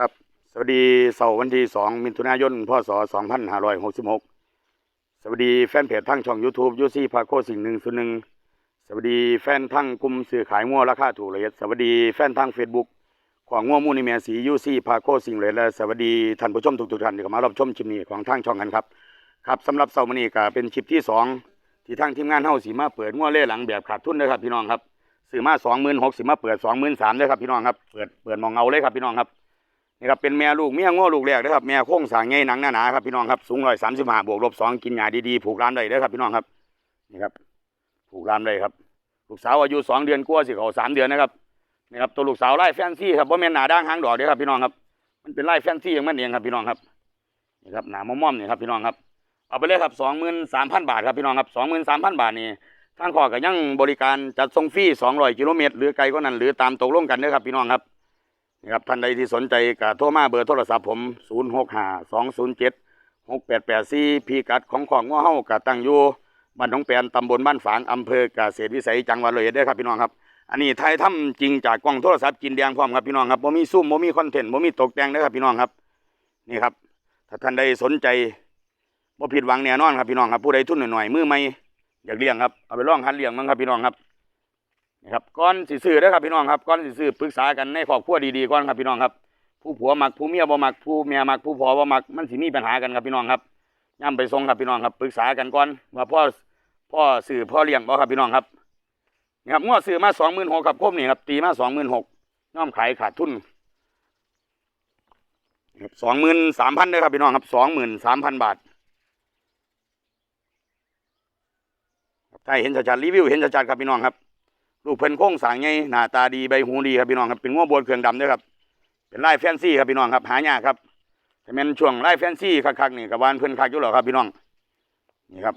ครับ สวัสดีเสาร์วันที่สองมิถุนายนพศสองพันห้าร้อยหกสิบหกสวัสดีแฟนเพจทั้งช่อง YouTube ยูซี่พาโคสิ่งหนึ่งส่วนหนึ่งสวัสดีแฟนทั้งกลุ่มสื่อขายงัวราคาถูกเลยสวัสดีแฟนทั้งเฟซบุ๊กของงัวมูนิเมียสียูซี่พาโคสิ่งเลยและสวัสดีท่านผู้ชมทุกๆท่านที่เข้ามารับชมชิมนี้ของทางช่องกันครับครับสำหรับเสาร์วันนี้ก็เป็นชิปที่สองที่ทางทีมงานเฮาสีมาเปิดงัวเล่หลังแบบขาดทุนเลยครับพี่น้องครับซื้อมาสองหมื่นหกสิมาเปิดสองหมื่นสามเลยครับพี่น้องครับเปิดเปิดมองเอาเลยครับพี่น้องครับ นี่ครับเป็นแม่ลูกเมียง้อลูกแรกนะครับแม่โค้งสางใหญ่หนังหนาๆครับพี่น้องครับสูงร้อยสามสิบห้าบวกลบสองกินหญ้าดีๆผูกร้านได้เด้อครับพี่น้องครับนี่ครับผูกร้านได้ครับ ลูกสาวอายุสองเดือนกว่าสิเขาสามเดือนนะครับนี่ครับตัวลูกสาวไล่แฟนซี่ครับว่าแม่นหนาด่างหางดอกเด้อครับพี่น้องครับมันเป็นไล่แฟนซี่อย่างมันเองครับพี่น้องครับนี่ครับหนาม่อมๆนี่ครับพี่น้องครับเอาไปเลยครับสองหมื่นสามพันบาทครับพี่น้องครับสองหมื่นสามพันบาทนี่ทางขอก็ยังบริการจัดส่งฟรีสองร้อยกิโลเมตรหรือไกลกว่านั้นหรือตามตกลงกันเด้อครับพี่น้องครับ นี่ครับท่านใดที่สนใจก็โทรมาเบอร์โทรศัพท์ผม 0 6 5 2 0 7 6 8 8 4พีกัดของของง้อเฮาก็ตั้งอยู่บ้านหนองแปนตำบลบ้านฝางอำเภอกเกษตรวิสัยจังหวัดเลยเด้อครับพี่น้องครับ อันนี้ไทยทำจริงจากกล้องโทรศัพท์จินแดงพร้อมครับพี่น้องครับบ่มีซุ่มบ่มีคอนเทนต์บ่มีตกแต่งเด้ครับพี่น้องครับนี่ครับถ้าท่านใดสนใจบ่ผิดหวังแน่นอนครับพี่น้องครับผู้ใดทุนหน่อยๆมือใหม่อยากเลี้ยงครับเอาไปลองหัดเลี้ยงมั้งครับพี่น้องครับ นะครับก่อนสิซื้อเด้อครับพี่น้องครับก่อนสิซื้อปรึกษากันในครอบครัวดีๆก่อนครับพี่น้องครับ ผู้ผัวมักผู้เมียบ่มักผู้เมียมักผู้ผัวบ่มักมันสิมีปัญหากันครับพี่น้องครับย่ำไปส่งครับพี่น้องครับปรึกษากันก่อนว่าพ่อพ่อซื้อพ่อเลี้ยงบ่ครับพี่น้องครับนี่ครับงวดซื้อมาสองหมื่นหกครับครบนี่ครับตีมาสองหมื่นหกน้อมขายขาดทุนสองหมื่นสามพันเลยครับพี่น้องครับสองหมื่นสามพันบาทครับถ้าเห็นชัดๆรีวิวเห็นชัดๆครับพี่น้องครับ ลูกเพิ่นโค้งสางไงหน้าตาดีใบหูดีครับพี่น้องครับเป็นง้วบวนเครื่องดำด้วยครับ เป็นไลายแฟนซี่ครับพี่น้องครับหายากครับแต่แม่นช่วงไลายแฟนซี่คักๆนี่กับวานเพิ่นคักอยู่หรอครับพี่น้องนี่ครับ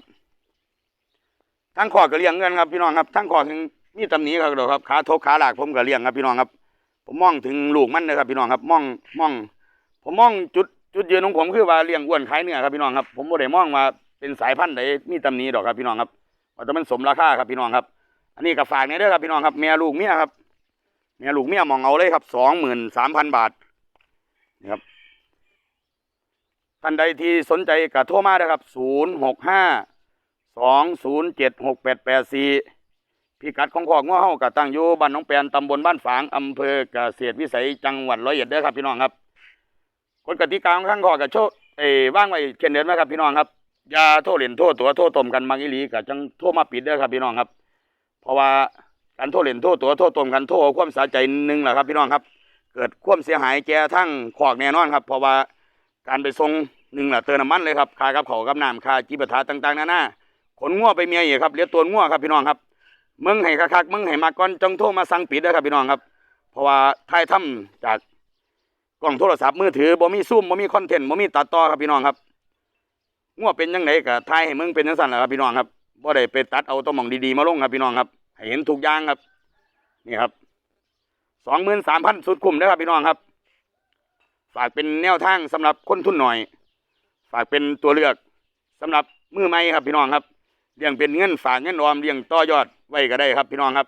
ทั้งขอก็เลี้ยงเงินครับพี่น้องครับทั้งขอถึงมีตำหนิครับเดอครับขาทกขาหลากผมก็เลี้ยงครับพี่น้องครับผมมองถึงลูกมันนะครับพี่น้องครับมองมอง ผมมองจุดจุดยืนของผมคือว่าเลี้ยงอ้วนขายเนื้อครับพี่น้องครับผมบ่ได้มองว่าเป็นสายพันธุ์ใดมีตำหนิดอกครับพี่น้องครับว่าแต่มันสมราคาครับพี่น้องครับ อันนี้ก็ฝากเนี่ยเด้อครับพี่น้องครับแม่ลูกเมียครับแม่ลูกเมียมองเอาเลยครับสองหมื่นสามพันบาทนี่ครับท่านใดที่สนใจก็โทรมาเด้ครับศูนย์หกห้าสองศูนย์เจ็ดหกแปดแปดสี่พิกัดของขอกง้อเฮาก็ตั้งอยู่บ้านหนองแปนตำบลบ้านฝางอำเภอเกษตรวิสัยจังหวัดร้อยเอ็ดเด้อครับพี่น้องครับกฎกติกาของข้างขอกับโชว์เอ้ว่างไว้เช่นเดิมนะครับพี่น้องครับอย่าโทษเหรียญโทษตัวโทษตมกันมักอีหลีก็จังโทรมาปิดเด้อครับพี่น้องครับ เพราะว่าการโทษเล่นโทษตัวโทษตมกันโทษความสาใจหนึ่งแหละครับพี่น้องครับ เกิดความเสียหายแก่ทั้งขอกแน่นอนครับ เพราะว่าการไปส่งหนึ่งแหละเติมน้ำมันเลยครับคากับเขากับน้ำคาจิปาถาต่างๆนานาขนงัวไปเมียอีกครับเลี้ยตัวงัวครับพี่น้องครับมึงให้คักๆมึงให้มาก่อนจงโทรมาสั่งปิดนะครับพี่น้องครับ เพราะว่าถ่ายทำจากกล้องโทรศัพท์มือถือบ่มีซูมบ่มีคอนเทนต์บ่มีตัดต่อครับพี่น้องครับงัวเป็นยังไงก็ถ่ายให้มึงเป็นจังซั่นแหละครับพี่น้องครับ บ่ได้ไปตัดเอาตัวหม่องดีๆมาลงครับพี่น้องครับให้เห็นทุกอย่างครับ นี่ครับสองหมื่นสามพันสุดคุ้มนะครับพี่น้องครับ ฝากเป็นแนวทางสำหรับคนทุนหน่อย ฝากเป็นตัวเลือกสำหรับมือใหม่ครับพี่น้องครับเลี้ยงเป็นเงินฝากเงินออมเลี้ยงต่อยอดไว้ก็ได้ครับ พี่น้องครับ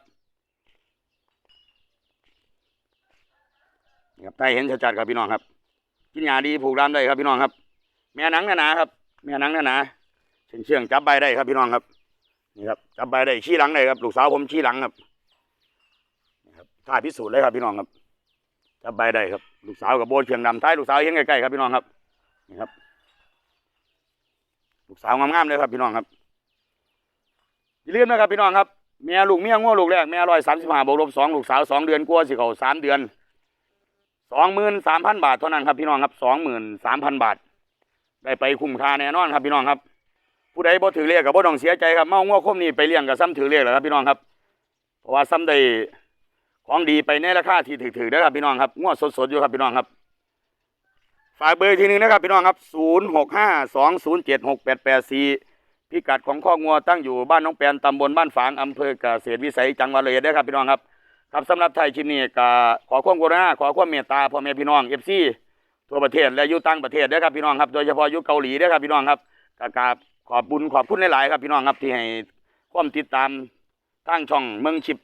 นี่ครับใต้เห็นชัดๆครับพี่น้องครับ กินยาดีผูกรามได้ครับพี่น้องครับ แม่นังหนาๆครับ แม่นังหนาๆเชื่องๆจับใบได้ครับพี่น้องครับ นี่ครับจับใบได้ชี้หลังได้ครับ ลูกสาวผมชี้หลังครับนี่ครับท่าพิสูจน์เลยครับพี่น้องครับจับใบได้ครับ ลูกสาวกับโบนเชียงดำท้ายลูกสาวเห็นใกล้ๆครับพี่น้องครับนี่ครับ ลูกสาวงามๆเลยครับพี่น้องครับอย่าลืมนะครับพี่น้องครับเมียลูกเมียง้อลูกแรกเมียร้อยสามสิบห้าบวกลบสองลูกสาวสองเดือนกลัวสิเขาสามเดือนสองหมื่นสามพันบาทเท่านั้นครับพี่น้องครับสองหมื่นสามพันบาท ได้ไปคุ้มค่าแน่นอนครับพี่น้องครับ ผู้ใดบ่ถือเรียกกับบ่ต้องเสียใจครับเมาง้อคมนี่ไปเลี้ยงกับซ้ำถือเรียกแหละครับพี่น้องครับ เพราะว่าซ้ำได้ของดีไปในราคาที่ถือๆนะครับพี่น้องครับง้อสดๆอยู่ครับพี่น้องครับฝากเบอร์อีกทีหนึงนะครับพี่น้องครับ 0 6 5 2 0 7 6 8 8 4 พิกัดของข้องัวตั้งอยู่บ้านน้องแปนตำบลบ้านฝางอำเภอเกษตรวิสัยจังหวัดเลยเด้ครับพี่น้องครับ ครับสำหรับไทยชิมนี้ก็ขอความกรุณาขอความเมตตาพ่อแม่พี่น้องเอฟซีทั่วประเทศและอยู่ต่างประเทศเด้ครับพี่น้องครับ โดยเฉพาะอยู่เกาหลีเด้ครับพี่น้องครับกราบ ขอบบุญขอบคุณหลายๆครับพี่น้องครับที่ให้ความติดตามทางช่องเมืองชิป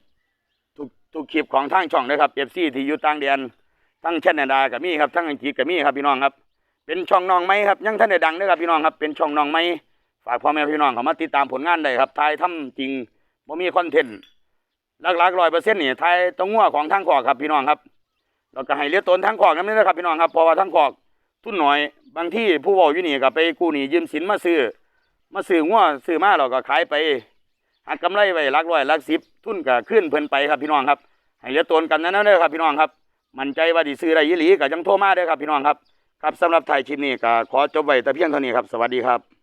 ทุกทุกคลิปของทางช่องนะครับเอฟซีที่อยู่ต่างแดนทั้งแคนาดาก็มีครับทั้งอังกฤษก็มีครับพี่น้องครับ เป็นช่องน้องไม้ครับยังท่านได้ดังเด้อครับพี่น้องครับเป็นช่องน้องไม้ฝากพ่อแม่พี่น้องเขามาติดตามผลงานได้ครับถ่ายทำจริงบ่มีคอนเทนต์หลักๆร้อยเปอร์เซ็นต์นี่ถ่ายตรงงัวของทางขอกครับพี่น้องครับแล้วก็ให้เลี้ยงตนทางขอกนั่นนะครับพี่น้องครับเพราะว่าทางขอกทุนหน้อยบางที่ผู้เว้าอยู่นี่ก็ไปกู้หนี้ยืมสินมาซื้อ มาซื้องัวซื้อมาเราก็ขายไปหักกำไรไว้ลักร้อยลักสิบทุนก็ขึ้นเพิ่นไปครับพี่น้องครับให้เลือตนกันนั้นเด้อครับพี่น้องครับ มั่นใจว่าดีซื้อได้ยี่หลีก็ยังโทรมาเด้อครับพี่น้องครับ ครับสำหรับไทยคลิปนี้ก็ขอจบไว้แต่เพียงเท่านี้ครับ สวัสดีครับ